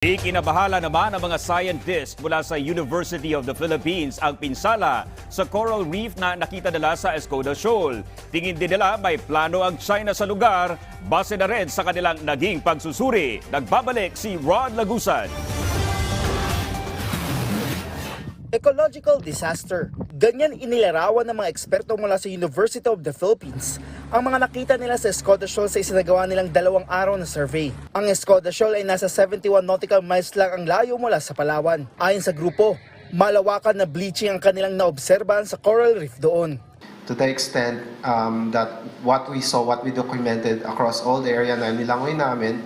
Ikinabahala naman ng mga scientists mula sa University of the Philippines ang pinsala sa coral reef na nakita nila sa Escoda Shoal. Tingin din nila may plano ang China sa lugar base na rin sa kanilang naging pagsusuri. Nagbabalik si Rod Lagusan. Ecological disaster. Ganyan inilarawan ng mga eksperto mula sa University of the Philippines ang mga nakita nila sa Escoda Shoal sa isinagawa nilang dalawang araw na survey. Ang Escoda Shoal ay nasa 71 nautical miles lang ang layo mula sa Palawan. Ayon sa grupo, malawakan na bleaching ang kanilang naobserbahan sa coral reef doon. to the extent um, that what we saw, what we documented across all the area na nilangoy namin,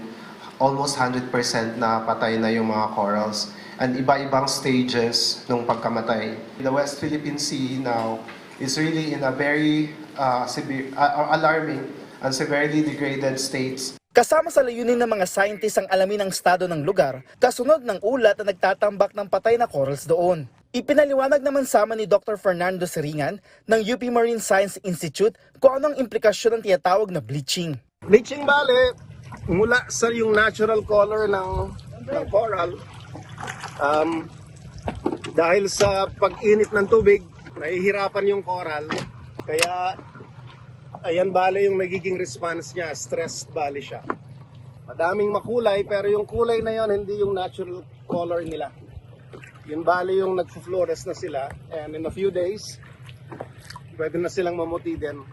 almost 100% na patay na yung mga corals. And iba-ibang stages nung pagkamatay. The West Philippine Sea now is really in a very uh, severe, uh, alarming and severely degraded states. Kasama sa layunin ng mga scientists ang alamin ang estado ng lugar, kasunod ng ulat na nagtatambak ng patay na corals doon. Ipinaliwanag naman sama ni Dr. Fernando Seringan ng UP Marine Science Institute kung anong implikasyon ng tinatawag na bleaching. Bleaching bale, mula sa yung natural color ng, ng coral, um, dahil sa pag-init ng tubig, nahihirapan yung coral, kaya ayan bale yung nagiging response niya, stressed bale siya. Madaming makulay, pero yung kulay na yon hindi yung natural color nila. Yun bale yung nagfo-fluoresce na sila, and in a few days, pwede na silang mamuti din.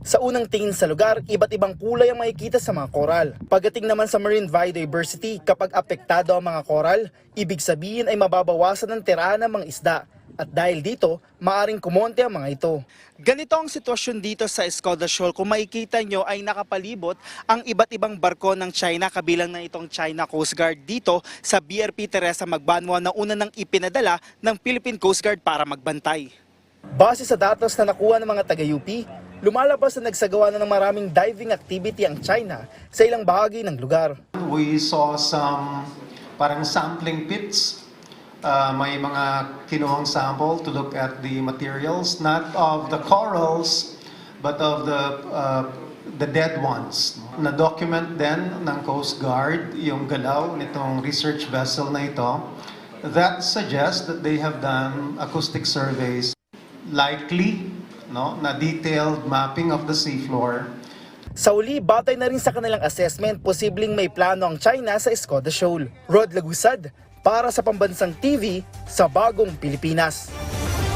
Sa unang tingin sa lugar, iba't ibang kulay ang makikita sa mga koral. Pagdating naman sa marine biodiversity, kapag apektado ang mga koral, ibig sabihin ay mababawasan ang tirahan ng mga isda. At dahil dito, maaring kumonte ang mga ito. Ganito ang sitwasyon dito sa Escoda Shoal. Kung makikita nyo ay nakapalibot ang iba't ibang barko ng China kabilang na itong China Coast Guard dito sa BRP Teresa Magbanwa na una nang ipinadala ng Philippine Coast Guard para magbantay. Base sa datos na nakuha ng mga taga-UP, lumalabas na nagsagawa na ng maraming diving activity ang China sa ilang bahagi ng lugar. We saw some parang sampling pits. Uh, may mga kinuhang sample to look at the materials, not of the corals, but of the uh, the dead ones. Na-document din ng Coast Guard yung galaw nitong research vessel na ito. That suggests that they have done acoustic surveys likely no, na detailed mapping of the seafloor Sa uli, batay na rin sa kanilang assessment, posibleng may plano ang China sa Escoda Shoal. Rod Lagusad, para sa Pambansang TV, sa Bagong Pilipinas.